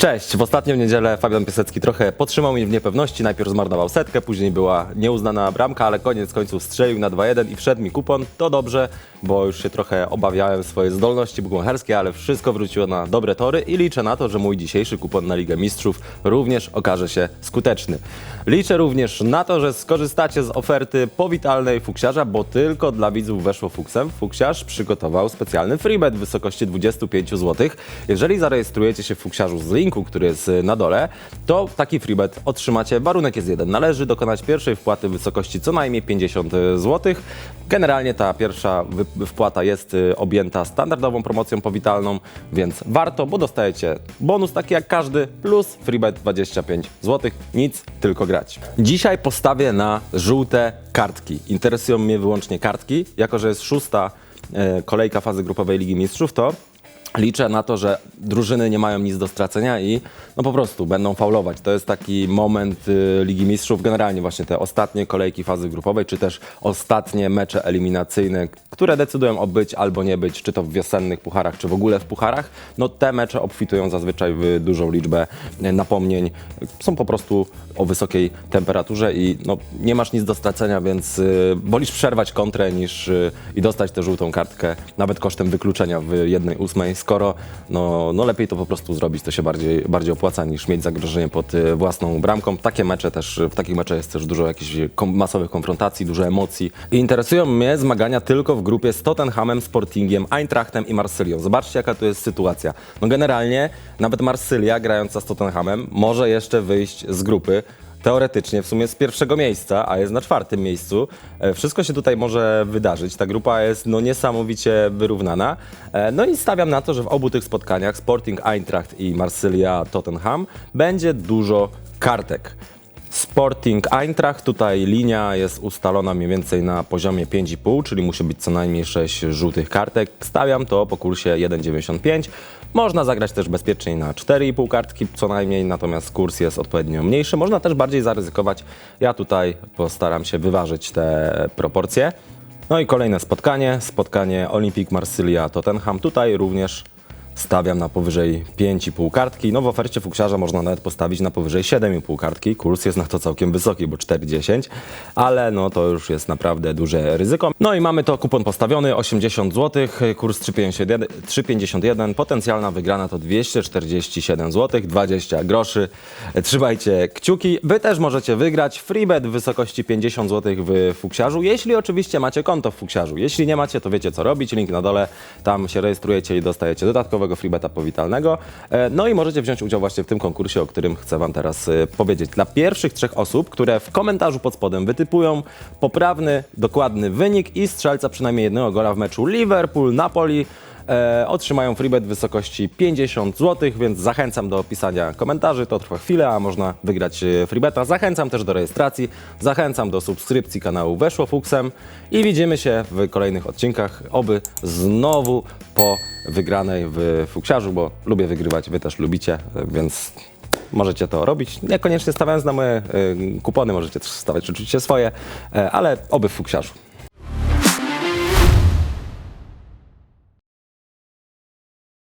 Cześć, w ostatnią niedzielę Fabian Piasecki trochę potrzymał mnie w niepewności. Najpierw zmarnował setkę, później była nieuznana bramka, ale koniec końców strzelił na 2-1 i wszedł mi kupon. To dobrze, bo już się trochę obawiałem swojej zdolności bukmacherskie, ale wszystko wróciło na dobre tory i liczę na to, że mój dzisiejszy kupon na Ligę Mistrzów również okaże się skuteczny. Liczę również na to, że skorzystacie z oferty powitalnej Fuksiarza, bo tylko dla widzów weszło Fuksem. Fuksiarz przygotował specjalny freebet w wysokości 25 zł. Jeżeli zarejestrujecie się w Fuksiarzu z linku, który jest y, na dole, to taki freebet otrzymacie. Warunek jest jeden. Należy dokonać pierwszej wpłaty w wysokości co najmniej 50 zł. Generalnie ta pierwsza wpłata jest y, objęta standardową promocją powitalną, więc warto, bo dostajecie bonus taki jak każdy, plus freebet 25 zł. Nic, tylko grać. Dzisiaj postawię na żółte kartki. Interesują mnie wyłącznie kartki, jako że jest szósta kolejka fazy grupowej Ligi Mistrzów, to liczę na to, że drużyny nie mają nic do stracenia i no po prostu będą faulować. To jest taki moment y, Ligi Mistrzów, generalnie właśnie te ostatnie kolejki fazy grupowej, czy też ostatnie mecze eliminacyjne, które decydują o być albo nie być, czy to w wiosennych pucharach, czy w ogóle w pucharach. No te mecze obfitują zazwyczaj w dużą liczbę y, napomnień. Są po prostu o wysokiej temperaturze i no, nie masz nic do stracenia, więc y, wolisz przerwać kontrę niż y, i dostać tę żółtą kartkę, nawet kosztem wykluczenia w jednej ósmej, skoro no, no lepiej to po prostu zrobić, to się bardziej, bardziej opłaca niż mieć zagrożenie pod y, własną bramką. Takie mecze też, w takich meczach jest też dużo jakichś kom- masowych konfrontacji, dużo emocji. I interesują mnie zmagania tylko w grupie z Tottenhamem, Sportingiem, Eintrachtem i Marsylią. Zobaczcie jaka tu jest sytuacja. No generalnie nawet Marsylia grająca z Tottenhamem może jeszcze wyjść z grupy teoretycznie w sumie z pierwszego miejsca, a jest na czwartym miejscu. E, Wszystko się tutaj może wydarzyć. Ta grupa jest no, niesamowicie wyrównana. E, No i stawiam na to, że w obu tych spotkaniach Sporting Eintracht i Marsylia Tottenham będzie dużo kartek. Sporting Eintracht, tutaj linia jest ustalona mniej więcej na poziomie 5,5, czyli musi być co najmniej 6 żółtych kartek. Stawiam to po kursie 1,95. Można zagrać też bezpieczniej na 4,5 kartki co najmniej, natomiast kurs jest odpowiednio mniejszy. Można też bardziej zaryzykować. Ja tutaj postaram się wyważyć te proporcje. No i kolejne spotkanie, spotkanie Olympique Marsylia Tottenham. Tutaj również stawiam na powyżej 5,5 kartki. No w ofercie fuksiarza można nawet postawić na powyżej 7,5 kartki. Kurs jest na to całkiem wysoki, bo 4,10, ale no to już jest naprawdę duże ryzyko. No i mamy to kupon postawiony 80 zł, kurs 3,51, 3,51, potencjalna wygrana to 247 zł, 20 groszy. Trzymajcie kciuki. Wy też możecie wygrać freebet w wysokości 50 zł w fuksiarzu, jeśli oczywiście macie konto w fuksiarzu. Jeśli nie macie, to wiecie co robić. Link na dole, tam się rejestrujecie i dostajecie dodatkowego freebeta powitalnego. E, No i możecie wziąć udział właśnie w tym konkursie, o którym chcę Wam teraz e, powiedzieć. Dla pierwszych trzech osób, które w komentarzu pod spodem wytypują poprawny, dokładny wynik i strzelca przynajmniej jednego gola w meczu Liverpool-Napoli, e, otrzymają freebet w wysokości 50 zł, więc zachęcam do pisania komentarzy, to trwa chwilę, a można wygrać e, freebeta. Zachęcam też do rejestracji, zachęcam do subskrypcji kanału Weszło Fuksem i widzimy się w kolejnych odcinkach, oby znowu po wygranej w Fuksiarzu, bo lubię wygrywać, wy też lubicie, e, więc możecie to robić. Niekoniecznie stawiając na moje e, kupony, możecie też stawiać oczywiście swoje, ale oby w Fuksiarzu.